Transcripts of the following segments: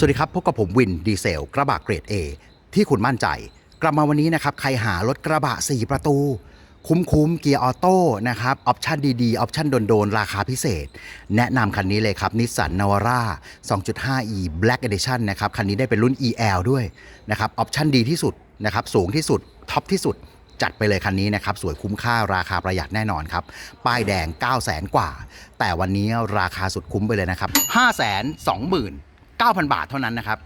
สวัสดีครับพบกับผมวินดีเซล กระบะเกรด A ที่คุณมั่นใจ กลับมาวันนี้นะครับ ใครหารถกระบะ 4 ประตู คุ้มๆเกียร์ออโต้นะครับ ออปชันดีๆ ออปชันโดนๆ ราคาพิเศษ แนะนำคันนี้เลยครับนิสสันนาวาร่า 2.5e Black Edition นะครับ คันนี้ได้เป็นรุ่น EL ด้วยนะครับ ออปชันดีที่สุดนะครับ สูงที่สุด ท็อปที่สุดจัดไปเลยคันนี้นะครับ สวยคุ้มค่าราคาประหยัดแน่นอนครับ ป้ายแดง 9 0 0 0 0 0 กว่า แต่วันนี้ราคาสุดคุ้มไปเลยนะครับ 5 2 9 0 0 0 9,000 บาทเท่านั้นนะครับ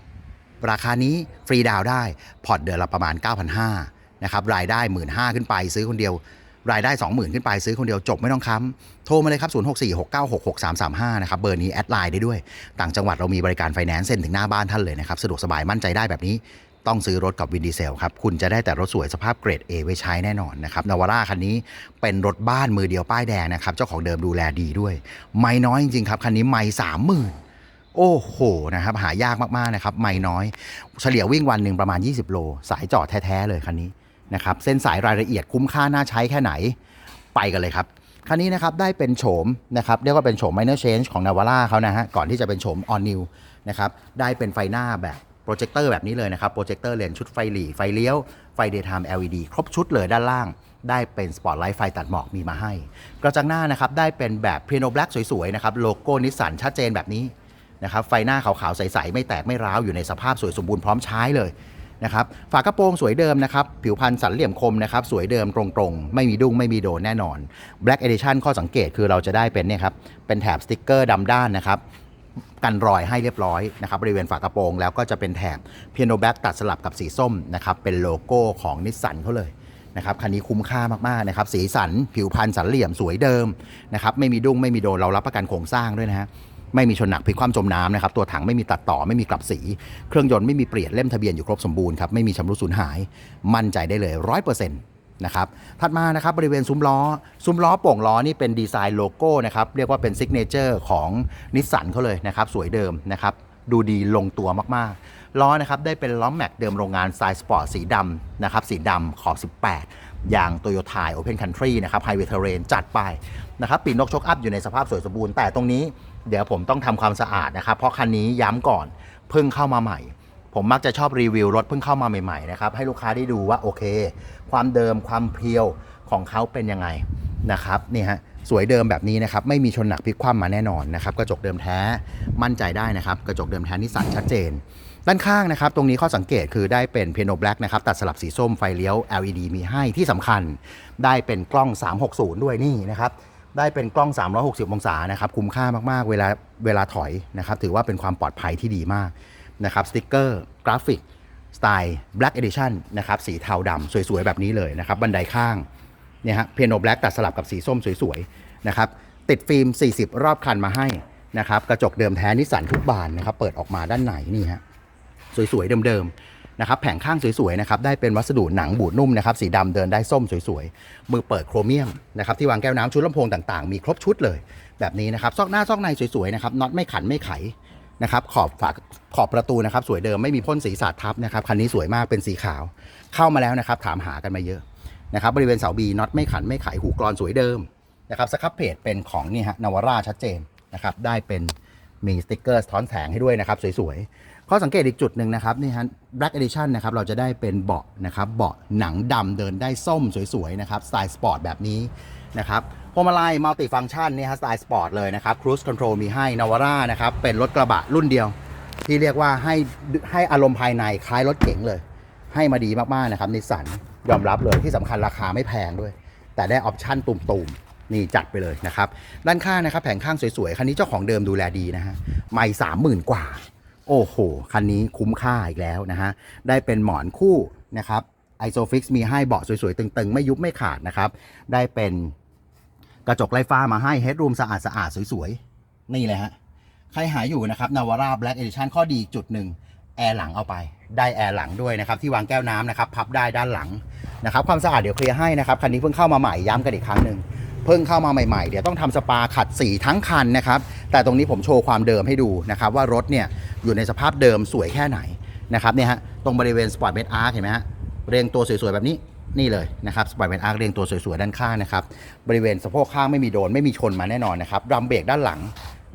ราคานี้ฟรีดาวได้พอร์ตเดือนละประมาณ 9,500นะครับรายได้ 1 5ื่นขึ้นไปซื้อคนเดียว รายได้ 20,000 ขึ้นไปซื้อคนเดียวจบไม่ต้องค้ำโทรมาเลยครับ 0646966335 นะครับเบอร์นี้แอดไลน์ได้ด้วย ต่างจังหวัดเรามีบริการไฟแนนซ์เซ็นถึงหน้าบ้านท่านเลยนะครับสะดวกสบายมั่นใจได้แบบนี้ต้องซื้อรถกับวินดีเซลครับ คุณจะได้แต่รถสวยสภาพเกรด A ไว้ใช้แน่นอนนะครับนาวาร่าคันนี้เป็นรถบ้านมือเดียวป้ายแดงนะครับ เจ้าของเดิมดูแลดีด้วย ไม่น้อยจริงๆครับ คันนี้ไม่สามหมื่น โอ้โหนะครับหายากมากๆนะครับไม่น้อย เฉลี่ยวิ่งวันหนึ่งประมาณ 20 โล สายจอดแท้ๆเลยคันนี้นะครับเส้นสายรายละเอียดคุ้มค่าน่าใช้แค่ไหนไปกันเลยครับคันนี้นะครับได้เป็นโฉมนะครับเรียกว่าเป็นโฉม minor change ของ Navara เขานะฮะก่อนที่จะเป็นโฉม all new นะครับได้เป็นไฟหน้าแบบโปรเจคเตอร์แบบนี้เลยนะครับโปรเจคเตอร์เลนชุดไฟหลีไฟเลี้ยว ไฟ daytime LED ครบชุดเลยด้านล่าง ได้เป็นสปอตไลท์ไฟตัดหมอกมีมาให้ กระจังหน้านะครับได้เป็นแบบ piano black สวยๆนะครับโลโก้นิสสันชัดเจนแบบนี้ นะครับไฟหน้าขาวๆใสๆไม่แตกไม่ร้าวอยู่ในสภาพสวยสมบูรณ์พร้อมใช้เลยนะครับฝากระโปรงสวยเดิมนะครับ ผิวพันธ์สันเหลี่ยมคมนะครับ สวยเดิมตรงๆ ไม่มีดุ้งไม่มีโดนแน่นอน Black Edition ข้อสังเกตคือเราจะได้เป็นเนี่ยครับ เป็นแถบสติกเกอร์ดำด้านนะครับ กันรอยให้เรียบร้อยนะครับ บริเวณฝากระโปรงแล้วก็จะเป็นแถบเพียโนแบ็กตัดสลับกับสีส้มนะครับ เป็นโลโก้ของนิสสันเขาเลยนะครับคันนี้คุ้มค่ามากๆนะครับ สีสัน ผิวพันธ์สันเหลี่ยมสวยเดิมนะครับ ไม่มีดุ้งไม่มีโดนเรารับประกันโครงสร้างด้วยนะฮะ ไม่มีชนหนักพลิกคว่ำจมน้ำนะครับตัวถังไม่มีตัดต่อไม่มีกลับสี เครื่องยนต์ไม่มีเปลี่ยนเล่มทะเบียนอยู่ครบสมบูรณ์ครับไม่มีชำรุดสูญหาย มั่นใจได้เลยร้อยเปอร์เซ็นต์นะครับถัดมานะครับบริเวณซุ้มล้อ ซุ้มล้อโป่งล้อนี่เป็นดีไซน์โลโก้นะครับเรียกว่าเป็นซิกเนเจอร์ของนิสสันเขาเลยนะครับสวยเดิมนะครับดูดีลงตัวมากๆ ล้อนะครับได้เป็นล้อแม็กเดิมโรงงานสไตล์สปอร์ตสีดำนะครับสีดำขอบ 18 อย่างโตโยต้าโอเพนคันทรีนะครับไฮเวย์เทเรนจัดไปนะครับปีนกชกอัพอยู่ในสภาพสวยสมบูรณ์แต่ตรงนี้เดี๋ยวผมต้องทำความสะอาดนะครับ เพราะคันนี้ย้ำก่อนเพิ่งเข้ามาใหม่ ผมมักจะชอบรีวิวรถเพิ่งเข้ามาใหม่ๆนะครับให้ลูกค้าได้ดูว่าโอเค ความเดิมความเพียวของเขาเป็นยังไงนะครับนี่ฮะสวยเดิมแบบนี้นะครับไม่มีชนหนักพลิกคว่ำมาแน่นอนนะครับกระจกเดิมแท้มั่นใจได้นะครับ กระจกเดิมแท้นิสสันชัดเจน ด้านข้างนะครับ ตรงนี้ข้อสังเกตคือได้เป็นเพียโนแบล็กนะครับ ตัดสลับสีส้มไฟเลี้ยว LED มีให้ที่สำคัญ ได้เป็นกล้อง 360 ด้วยนี่นะครับ ได้เป็นกล้อง 360 องศานะครับ คุ้มค่ามากๆ เวลาเวลาถอยนะครับ ถือว่าเป็นความปลอดภัยที่ดีมากนะครับสติกเกอร์กราฟิกสไตล์ Black Edition นะครับ สีเทาดำสวยๆ แบบนี้เลยนะครับ บันไดข้างเนี่ยฮะเพียโนแบล็กตัดสลับกับสีส้มสวยๆ นะครับ ติดฟิล์ม 40 รอบคันมาให้นะครับ กระจกเดิมแท้นิสสันทุกบานนะครับ เปิดออกมาด้านในนี่ฮะ สวยๆเดิมๆนะครับแผงข้างสวยๆนะครับได้เป็นวัสดุหนังบูดนุ่มนะครับสีดำเดินได้ส้มสวยๆมือเปิดโครเมียมนะครับที่วางแก้วน้ำชุดลำโพงต่างๆ มีครบชุดเลย แบบนี้นะครับซอกหน้าซอกในสวยๆนะครับน็อตไม่ขันไม่ไขนะครับขอบฝาขอบประตูนะครับสวยเดิมไม่มีพ่นสีสาดทับนะครับคันนี้สวยมากเป็นสีขาว เข้ามาแล้วนะครับถามหากันมาเยอะนะครับบริเวณเสาบีน็อตไม่ขันไม่ไขหูกรอนสวยเดิมนะครับสครับเพจเป็นของนี่ฮะนวาร่าชัดเจนนะครับได้เป็นมีสติกเกอร์สะท้อนแสงให้ด้วยนะครับสวยๆ ข้อสังเกตอีกจุดหนึ่งนะครับนี่ฮะ Black Edition นะครับเราจะได้เป็นเบาะนะครับเบาะหนังดำเดินได้ส้มสวยๆนะครับสไตล์สปอร์ตแบบนี้นะครับพวงมาลัยมัลติฟัง c t ชันนี่ฮะสไตล์สปอร์ตเลยนะครับครู e คอนโทรลมีให้นาวาร่านะครับเป็นรถกระบะรุ่นเดียว ที่เรียกว่าให้ให้อารมณ์ภายในคล้ายรถเก๋งเลย ให้มาดีมากๆนะครับนิสสันยอมรับเลยที่สำคัญราคาไม่แพงด้วย แต่ได้ออปชั่นตุ่มๆนี่จัดไปเลยนะครับ ด้านข้างนะครับแผงข้างสวยๆ คันนี้เจ้าของเดิมดูแลดีนะฮะ ไม่สามหมื่นกว่า โอ้โห คันนี้คุ้มค่าอีกแล้วนะฮะ ได้เป็นหมอนคู่นะครับไอโซฟิกมีให้เบาะสวยๆ ตึงๆ ไม่ยุบไม่ขาดนะครับ ได้เป็นกระจกไร้ฟ้ามาให้เฮดรูมสะอาดๆสวยๆ นี่เลยฮะ ใครหาอยู่นะครับ Navara Black Edition ข้อดีจุดหนึ่งแอร์หลังเอาไป ได้แอร์หลังด้วยนะครับ ที่วางแก้วน้ำนะครับ พับได้ด้านหลังนะครับ ความสะอาดเดี๋ยวเคลียร์ให้นะครับ คันนี้เพิ่งเข้ามาใหม่ย้ำกันอีกครั้งหนึ่ง เพิ่งเข้ามาใหม่ๆ เดี๋ยวต้องทำสปาขัดสีทั้งคันนะครับ แต่ตรงนี้ผมโชว์ความเดิมให้ดูนะครับ ว่ารถเนี่ยอยู่ในสภาพเดิมสวยแค่ไหนนะครับเนี่ยฮะตรงบริเวณสปอร์ตเมดอาร์เห็นไหมฮะเรียงตัวสวยๆแบบนี้นี่เลยนะครับสปอร์ตเมดอาร์เรียงตัวสวยๆด้านข้างนะครับบริเวณสะโพกข้างไม่มีโดนไม่มีชนมาแน่นอนนะครับรัมเบรกด้านหลัง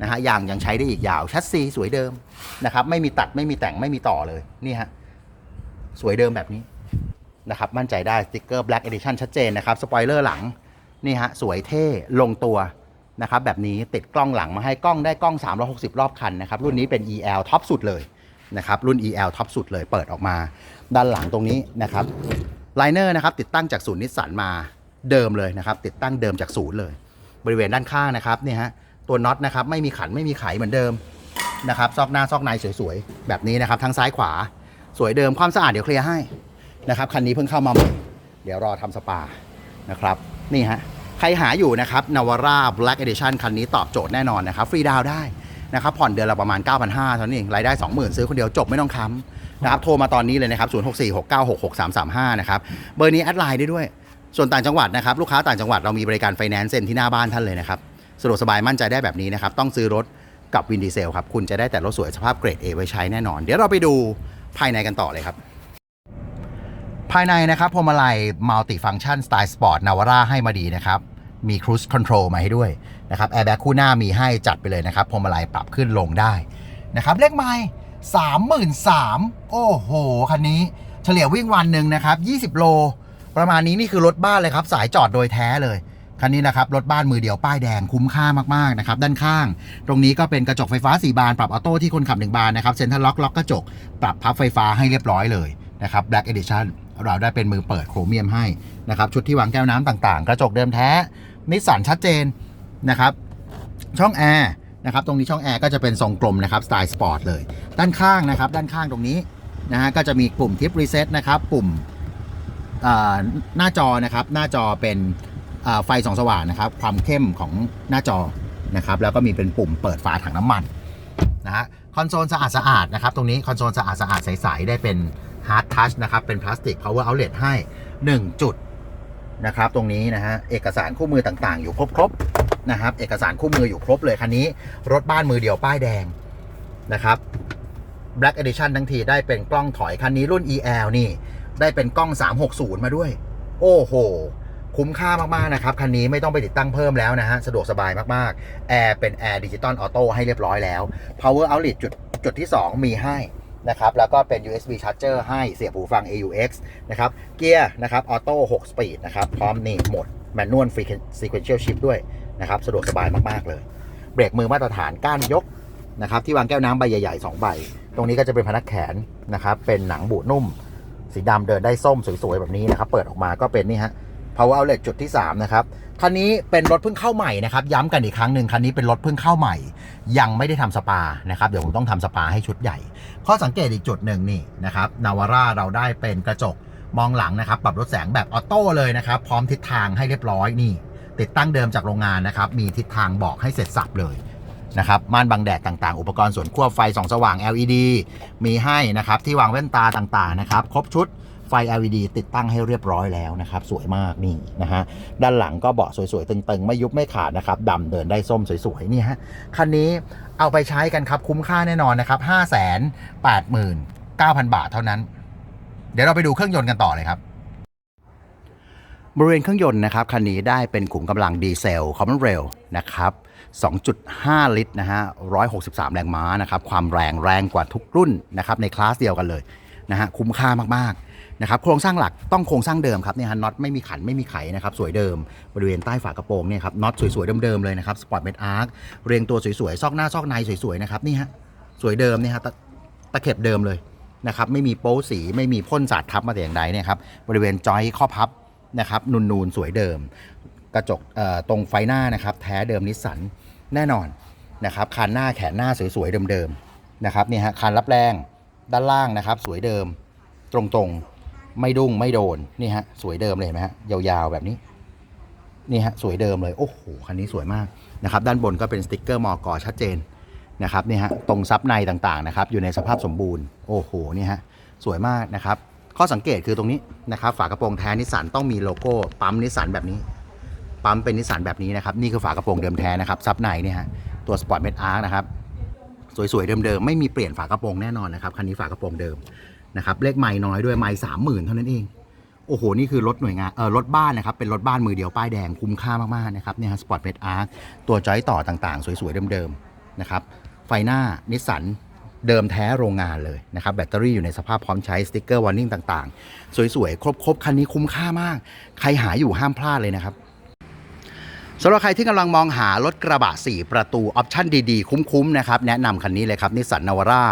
นะฮะยางยังใช้ได้อีกยาวชัดซีสวยเดิมนะครับไม่มีตัดไม่มีแต่งไม่มีต่อเลยนี่ฮะสวยเดิมแบบนี้นะครับมั่นใจได้สติกเกอร์ Black Edition ชัดเจนนะครับสปอยเลอร์หลัง นี่ฮะสวยเท่ลงตัวนะครับแบบนี้ติดกล้องหลังมาให้กล้องได้กล้อง 360 รอบคันนะครับรุ่นนี้เป็น EL ท็อปสุดเลยนะครับรุ่น EL ท็อปสุดเลยเปิดออกมา ด้านหลังตรงนี้นะครับไลเนอร์นะครับติดตั้งจากศูนย์นิสสันมาเดิมเลยนะครับติดตั้งเดิมจากศูนย์เลย บริเวณด้านข้างนะครับนี่ฮะตัวน็อตนะครับไม่มีขันไม่มีไขเหมือนเดิมนะครับซอกหน้าซอกในสวยๆ แบบนี้นะครับทั้งซ้ายขวาสวยเดิมความสะอาดเดี๋ยวเคลียร์ให้นะครับคันนี้เพิ่งเข้ามาใหม่เดี๋ยวรอทำสปา นะครับ นี่ฮะ ใครหาอยู่นะครับนาวาร่า Black Edition คันนี้ตอบโจทย์แน่นอนนะครับ ฟรีดาวได้นะครับ ผ่อนเดือนละประมาณ 9,500เท่านั้นเอง รายได้ 20,000 ซื้อคนเดียวจบไม่ต้องค้ำนะครับ โทรมาตอนนี้เลยนะครับ0646966335 นะครับ เบอร์นี้แอดไลน์ได้ด้วย ส่วนต่างจังหวัดนะครับ ลูกค้าต่างจังหวัดเรามีบริการไฟแนนซ์เซ็นที่หน้าบ้านท่านเลยนะครับ สะดวกสบายมั่นใจได้แบบนี้นะครับ ต้องซื้อรถกับวินดีเซลครับ คุณจะได้แต่รถสวยสภาพเกรด A ไว้ใช้แน่นอน เดี๋ยวเราไปดูภายในกันต่อเลยครับ ภายในนะครับพวงมาลัยมัลติฟังชันสไตล์สปอร์ตนาวาร่าให้มาดีนะครับมีครู i คอนโทรลมาให้ด้วยนะครับแอร์แบ็กคู่หน้ามีให้จัดไปเลยนะครับพวงมาลัยปรับขึ้นลงได้นะครับเลขไมล์สามหมื่นสามโอ้โห คันนี้เฉลี่ยวิ่งวันหนึ่งนะครับ20โล ประมาณนี้นี่คือรถบ้านเลยครับ สายจอดโดยแท้เลย คันนี้นะครับ รถบ้านมือเดียวป้ายแดงคุ้มค่ามากๆนะครับ ด้านข้าง ตรงนี้ก็เป็นกระจกไฟฟ้า 4 บาน ปรับออโต้ที่คนขับ 1 บานนะครับเซ็นทรัลล็อกล็อกกระจก ปรับพับไฟฟ้าให้เรียบร้อยเลยนะครับ Black Edition เราได้เป็นมือเปิดโครเมียมให้นะครับชุดที่วางแก้วน้ำต่างๆ กระจกเดิมแท้นิสสันชัดเจนนะครับช่องแอร์นะครับตรงนี้ช่องแอร์ก็จะเป็นทรงกลมนะครับสไตล์สปอร์ตเลย ด้านข้างนะครับด้านข้างตรงนี้นะฮะก็จะมีปุ่มทิปรีเซ็ตนะครับปุ่มหน้าจอนะครับหน้าจอเป็นไฟสองสว่างนะครับความเข้มของหน้าจอนะครับแล้วก็มีเป็นปุ่มเปิดฝาถังน้ำมันนะฮะคอนโซลสะอาดสะอาดๆนะครับตรงนี้คอนโซลสะอาดสะอาดใสๆได้เป็น ฮาร์ดทัชนะครับ เป็นพลาสติก power outlet ให้ 1 จุดนะครับ ตรงนี้นะฮะ เอกสารคู่มือต่างๆ อยู่ครบๆนะครับ เอกสารคู่มืออยู่ครบเลย คันนี้ รถบ้านมือเดียวป้ายแดงนะครับ Black Edition ทั้งทีได้เป็นกล้องถอย คันนี้รุ่น EL นี่ ได้เป็นกล้อง 360 มาด้วย โอ้โห คุ้มค่ามากๆนะครับ คันนี้ไม่ต้องไปติดตั้งเพิ่มแล้วนะฮะ สะดวกสบายมากๆแอร์เป็นแอร์ดิจิตอลออโต้ให้เรียบร้อยแล้ว Power Outlet จุดจุดที่ 2 มีให้ นะครับแล้วก็เป็น USB Charger ให้เสียบหูฟัง AUX นะครับเกียร์นะครับออโต้6 Speed นะครับพร้อมนี่โหมด Manual Sequential Shift ด้วยนะครับสะดวกสบายมาก ๆ เลย เบรกมือมาตรฐานก้านยกนะครับที่วางแก้วน้ำใบใหญ่ ๆ 2 ใบ ตรงนี้ก็จะเป็นพนักแขนนะครับเป็นหนังบูดนุ่ม สีดำเดินได้ส้มสวย ๆ แบบนี้นะครับเปิดออกมาก็เป็นนี่ฮะ power outlet จุดที่ 3 นะครับ คันนี้เป็นรถเพิ่งเข้าใหม่นะครับ ย้ำกันอีกครั้งหนึ่งคันนี้เป็นรถเพิ่งเข้าใหม่ ยังไม่ได้ทำสปานะครับ เดี๋ยวผมต้องทำสปาให้ชุดใหญ่ ข้อสังเกตอีกจุดหนึ่งนี่นะครับนาวาร่าเราได้เป็นกระจกมองหลังนะครับ ปรับลดแสงแบบออโต้เลยนะครับ พร้อมทิศทางให้เรียบร้อยนี่ ติดตั้งเดิมจากโรงงานนะครับ มีทิศทางบอกให้เสร็จสับเลยนะครับม่านบังแดดต่างๆ อุปกรณ์ส่วนควบไฟส่องสว่าง LED มีให้นะครับที่วางแว่นตาต่างๆนะครับ ครบชุด ไฟ LED ติดตั้งให้เรียบร้อยแล้วนะครับ สวยมากนี่นะฮะ ด้านหลังก็เบาะสวยๆ ตึงๆ ไม่ยุบไม่ขาดนะครับดำเดินได้ส้มสวยๆ นี่ฮะ คันนี้เอาไปใช้กันครับคุ้มค่าแน่นอนนะครับ5 8 9 0 0 0 บาทเท่านั้น เดี๋ยวเราไปดูเครื่องยนต์กันต่อเลยครับบริเวณเครื่องยนต์นะครับคันนี้ได้เป็นขุมกำลังดีเซล Common Rail นะครับ 2.5 ลิตรนะฮะ 163 แรงม้านะครับ ความแรงแรงกว่าทุกรุ่นนะครับในคลาสเดียวกันเลยนะฮะ คุ้มค่ามากๆ นะครับโครงสร้างหลักต้องโครงสร้างเดิมครับเนี่ยฮะน็อตไม่มีขันไม่มีไขนะครับสวยเดิมบริเวณใต้ฝากระโปรงเนี่ยครับน็อตสวยๆเดิมๆเลยนะครับสปอร์ตเมดอาร์คเรียงตัวสวยๆซอกหน้าซอกในสวยๆนะครับนี่ฮะสวยเดิมเนี่ยฮะตะตะเข็บเดิมเลยนะครับไม่มีโป๊สีไม่มีพ่นสาดทับมาแต่อย่างใดเนี่ยครับบริเวณจอยข้อพับนะครับนูนๆสวยเดิม กระจกตรงไฟหน้านะครับแท้เดิมนิสสันแน่นอนนะครับคันหน้าแขนหน้าสวยๆเดิมๆนะครับนี่ฮะคันรับแรงด้านล่างนะครับ สวยเดิมตรงๆ ไม่ดุ้งไม่โดนนี่ฮะสวยเดิมเลยเห็นไหมฮะยาวๆแบบนี้นี่ฮะสวยเดิมเลยโอ้โหคันนี้สวยมากนะครับด้านบนก็เป็นสติ๊กเกอร์มอกอชัดเจนนะครับนี่ฮะตรงซับในต่างๆนะครับอยู่ในสภาพสมบูรณ์โอ้โหนี่ฮะสวยมากนะครับข้อสังเกตคือตรงนี้นะครับฝากระโปรงแท้นิสสันต้องมีโลโก้ปั๊มนิสสันแบบนี้ปั๊มเป็นนิสสันแบบนี้นะครับนี่คือฝากระโปรงเดิมแท้นะครับซับในเนี่ยฮะตัวสปอร์ตเมดอาร์นะครับสวยๆเดิมๆไม่มีเปลี่ยนฝากระโปรงแน่นอนนะครับคันนี้ฝากระโปรงเดิม นะครับเลขไม้น้อยด้วยไม้สามหมื่นเท่านั้นเอง โอ้โห นี่คือรถหน่วยงานเออรถบ้านนะครับ เป็นรถบ้านมือเดียวป้ายแดงคุ้มค่ามากๆนะครับเนี่ยฮะสปอร์ตเมดอาร์ตัวจอยต่อต่างๆ สวยๆเดิมๆนะครับไฟหน้านิสสันเดิมแท้โรงงานเลยนะครับแบตเตอรี่อยู่ในสภาพพร้อมใช้สติ๊กเกอร์วอร์นิ่งต่างๆ สวยๆ ครบๆ คันนี้คุ้มค่ามาก ใครหาอยู่ห้ามพลาดเลยนะครับ สำหรับใครที่กำลังมองหารถกระบะ 4 ประตูออปชั่นดีๆ คุ้มๆนะครับแนะนำคันนี้เลยครับนิสสันนาวาร่า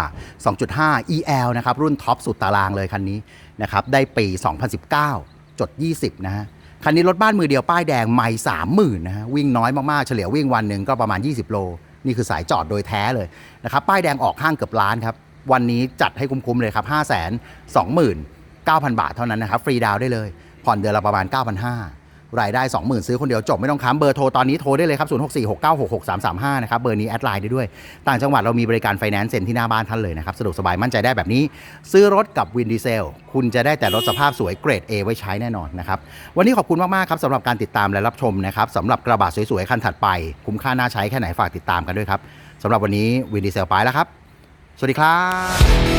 2.5 EL นะครับรุ่นท็อปสุดตารางเลยคันนี้นะครับได้ปี 2019 จด 20 นะฮะคันนี้รถบ้านมือเดียวป้ายแดงไม่30,000นะฮะวิ่งน้อยมากๆ เฉลี่ยวิ่งวันหนึ่งก็ประมาณ 20 โล นี่คือสายจอดโดยแท้เลยนะครับป้ายแดงออกห้างเกือบล้านครับวันนี้จัดให้คุ้มๆเลยครับ 5 2 9 0 0 0 บาทเท่านั้นนะครับฟรีดาวได้เลย ผ่อนเดือนละประมาณ 9,500 รายได้ 20,000 ซื้อคนเดียวจบไม่ต้องค้ำเบอร์โทรตอนนี้โทรได้เลยครับ 0646966335 นะครับ เบอร์นี้แอดไลน์ได้ด้วย ต่างจังหวัดเรามีบริการไฟแนนซ์เซ็นที่หน้าบ้านท่านเลยนะครับ สะดวกสบายมั่นใจได้แบบนี้ ซื้อรถกับวินดีเซล คุณจะได้แต่รถสภาพสวยเกรด A ไว้ใช้แน่นอนนะครับ วันนี้ขอบคุณมาก ๆ ครับสำหรับการติดตามและรับชมนะครับสำหรับกระบะสวย ๆ คันถัดไป คุ้มค่าน่าใช้แค่ไหนฝากติดตามกันด้วยครับสำหรับวันนี้วินดีเซลไปแล้วครับ สวัสดีครับ